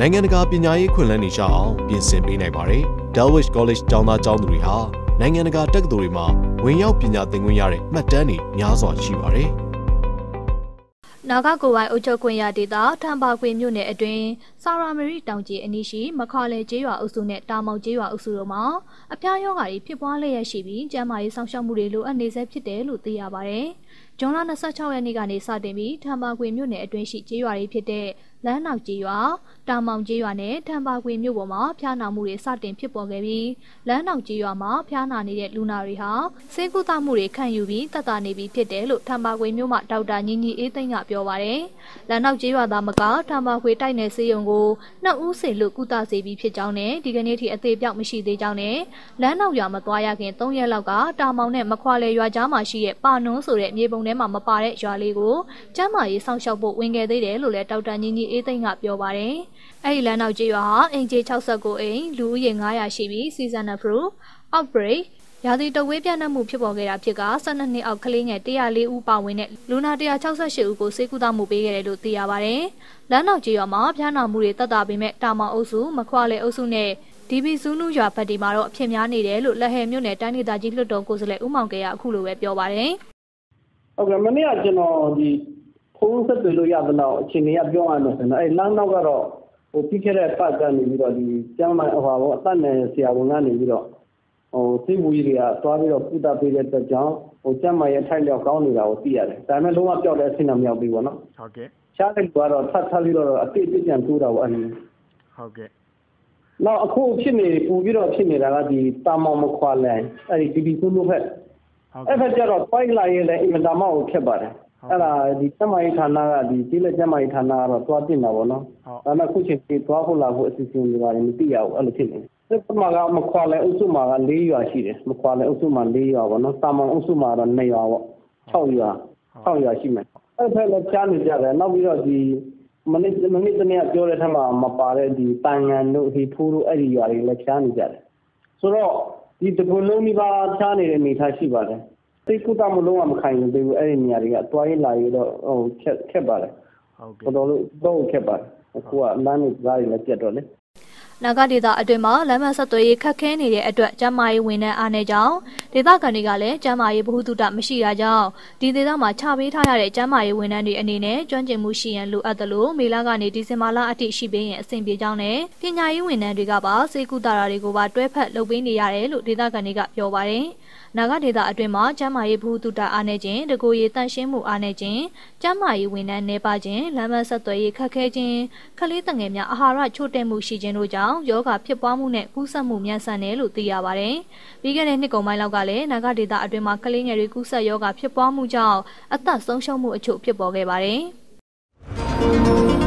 နိုင်ငံတကာပညာရေးခွင့်လန်းတွေရအောင်ပြင်ဆင်ပေးနိုင်ပါတယ်။ Dulwich College ကျောင်းသားကျောင်းသူတွေဟာနိုင်ငံတကာတက္ကသိုလ်တွေမှာဝင်ရောက်ပညာသင်ခွင့်ရတဲ့မှတ်တမ်းတွေများစွာရှိပါတယ်။နာဂကိုဝိုင်အုပ်ချုပ်ခွင့်ရဒေသထံပါခွေမြို့နယ်အတွင်းစာရာမရီတောင်ကြီးအနီးရှိမခါလေကျေးရွာအုပ်စုနဲ့တာမောင်ကျေးရွာအုပ်စုတို့မှာအပြားရောဂါတွေဖြစ်ပွားလျက်ရှိပြီးကျန်းမာရေးဆောင်ရှောက်မှုတွေလိုအပ်နေဆဲဖြစ်တယ်လို့သိရပါဗျ။ဇွန်လ26ရက်နေ့ကနေစတင်ပြီးထံပါခွေမြို့နယ်အတွင်းရှိကျေးရွာတွေဖြစ်တဲ့ လမ်းနောက်ကျေးရွာတာမောင်ကျေးရွာနဲ့ထံပါခွေမြို့ပေါ်မှာဖျားနာမှုတွေစတင်ဖြစ်ပေါ်ခဲ့ပြီးလမ်းနောက်ကျေးရွာမှာဖျားနာနေတဲ့လူနာတွေဟာဆေးကုသမှုတွေခံယူပြီးတက်တာနေပြီဖြစ်တယ်လို့ထံပါခွေမြို့မှာဒေါက်တာညီညီအေးသိန်းကပြောပါတယ်။လမ်းနောက်ကျေးရွာသားမကထံပါခွေတိုက်နယ်စေယုံကိုနှစ်ဦးစေလို့ကုသစေပြီးဖြစ်ကြောင်းနဲ့ဒီကနေ့ထိအသေးပြောက်မရှိသေးကြောင်းနဲ့လမ်းနောက်ရွာမသွားရခင်၃ရက်လောက်ကတာမောင်နဲ့မခွာလေရွာကြားမှာရှိတဲ့ပါနွန်းဆိုတဲ့မြေပုံထဲမှာမပါတဲ့ရွာလေးကိုကျမ်းမာရေးစောင့်ရှောက်ဖို့ဝင်ခဲ့သေးတယ်လို့လည်းဒေါက်တာညီညီအေးသိန်းကပြောပါတယ်။အဲဒီလမ်းနောက်ကျေးရွာဟာအင်ဂျီ69အိမ်လူဦးရေ900ရှိပြီး seasonal fruit outbreak ရာသီတဝေးပြန့်နှံ့မှုဖြစ်ပေါ်ခဲ့တာဖြစ်က12နှစ်အောက်ကလေးငယ်104ဦးပါဝင်တဲ့လူနာ168ဦးကိုစေကူတာမှုပေးခဲ့တယ်လို့သိရပါဗျ။လမ်းနောက်ကြီးရွာမှာဖျားနာမှုတွေတက်တာပေမဲ့တာမောင်အုပ်စုမခွာလေအုပ်စုနဲ့ဒီဘီဇူးနူးရွာဘက်ဒီမှာတော့အဖြစ်များနေတယ်လို့လက်ဟဲမြို့နယ်တိုင်းဒေသကြီးလွှတ်တော်ကိုယ်စားလှယ်ဦးမောင်ကရအခုလိုပဲပြောပါတယ်။ဟုတ်ကဲ့မနေ့ကကျွန်တော်ဒီ ဖုန်းဆက်သွယ်လို့ရသလောက်အချိန်ကြီးပြောရမယ်ဆိုတော့အဲလမ်းနောက်ကတော့ဟိုပြီးခဲ့တဲ့ပတ်ကနေပြီးတော့ဒီကျမ်းမာဟိုဟာပေါ့အသက်နယ်ဆရာဝန်ကနေပြီးတော့ဟိုစိတ်ဝူကြီးတွေကသွားပြီးတော့ကုသပေးတဲ့အတွက်ကြောင့်ဟိုကျမ်းမာရဲ့ထိုက်လျောက်ကောင်းနေတာကိုသိရတယ်ဒါပေမဲ့လုံးဝပျောက်တဲ့အဆင့်တော့မရောက်ဘူးပေါ့နော်ဟုတ်ကဲ့ရှားတဲ့လူကတော့ထပ်ထပ်ပြီးတော့အတိတ်ပြပြန်တိုးတာပေါ့အဲ့ဒီဟုတ်ကဲ့နောက်အခုဖြစ်နေပူပြီးတော့ဖြစ်နေတာကဒီတာမောင်မခွာလန်အဲ့ဒီဒီဒီကုလို့ဖက်အဲ့ဖက်ကျတော့ point လာရေးလည်းအင်မတန်မှကိုခက်ပါတယ် အဲ့ဒါဒီကျမကြီးဌာနကဒီကျေးလက်ကျမကြီးဌာနကတော့သွားတင်တာပေါ့နော်ဒါပေမဲ့ခုချိန်ကြီးသွားဖို့လာဖို့အစီအစဉ်တွေပါတယ်မသိရဘူးအဲ့လိုဖြစ်နေတယ်စက်မှာကမခွာလဲအုပ်စုမှာက၄ရွာရှိတယ်မခွာလဲအုပ်စုမှာ၄ရွာပေါ့နော်တာမောင်အုပ်စုမှာတော့2ရွာပေါ့6ရွာ6ရွာရှိမယ်အဲ့ဖက်လည်းကြားနေကြတယ်နောက်ပြီးတော့ဒီမနေ့မနေ့တနေ့ကပြောတဲ့ထက်မှာမပါတဲ့ဒီတန်ငံတို့ဟီဖူးတို့အဲ့ဒီရွာတွေလည်းကြားနေကြတယ်ဆိုတော့ဒီတကူလုံးဒီပါကြားနေတဲ့အနေထားရှိပါတယ် စိတ်ကုသမှုလုံးဝမခံနိုင်သေးဘူးအဲ့ဒီနေရာတွေကအသွားရေးလာရေးတော့ဟိုခက်ခက်ပါတယ်ဟုတ်ကဲ့တော်တော်လို့တော့ခက်ပါတယ်အခုကလမ်းတွေကြားတွေလည်းပြတ်တော့လေနာဂဒေသအတွင်းမှာလမ်းမဆက်သွယ်ရေးခက်ခဲနေတဲ့အတွက်ကျန်းမာရေးဝန်ထမ်းအားနည်းကြောင်း ဒေသခံတွေကလည်းကျန်းမာရေးဗဟုသုတမရှိတာကြောင့်ဒီဒေသမှာချပေးထားရတဲ့ကျန်းမာရေးဝန်ထမ်းတွေအနေနဲ့ကျွမ်းကျင်မှုရှိရန်လိုအပ်သလိုမေလကနေဒီဇင်ဘာလအထိရှိပေးရင်အဆင်ပြေကြောင်းနဲ့ပညာရေးဝန်ထမ်းတွေကပါစေကူတာတွေကိုပါတွဲဖက်လုပ်ပေးနေရတယ်လို့ဒေသခံတွေကပြောပါတယ်။နာဂဒေသအတွင်းမှာကျန်းမာရေးဘူးတုတအားနေခြင်းတကိုယ်ရည်တန့်ရှင်းမှုအားနေခြင်းကျန်းမာရေးဝန်ထမ်းနေပါခြင်းလမ်းမဆက်သွယ်ရေးခက်ခဲခြင်းခလေးတငယ်များအာဟာရချို့တဲ့မှုရှိခြင်းတို့ကြောင့်ယောဂဖြစ်ပွားမှုနဲ့ကူးစက်မှုမြန်ဆန်တယ်လို့သိရပါတယ်။ပြီးခဲ့တဲ့နှစ်ကုန်ပိုင်းလောက်ကလည်းနာဂဒေသအတွင်းမှာကလေးငယ်တွေကူးစက်ယောဂဖြစ်ပွားမှုကြောင့်အသက်ဆုံးရှုံးမှုအချို့ဖြစ်ပေါ်ခဲ့ပါတယ်။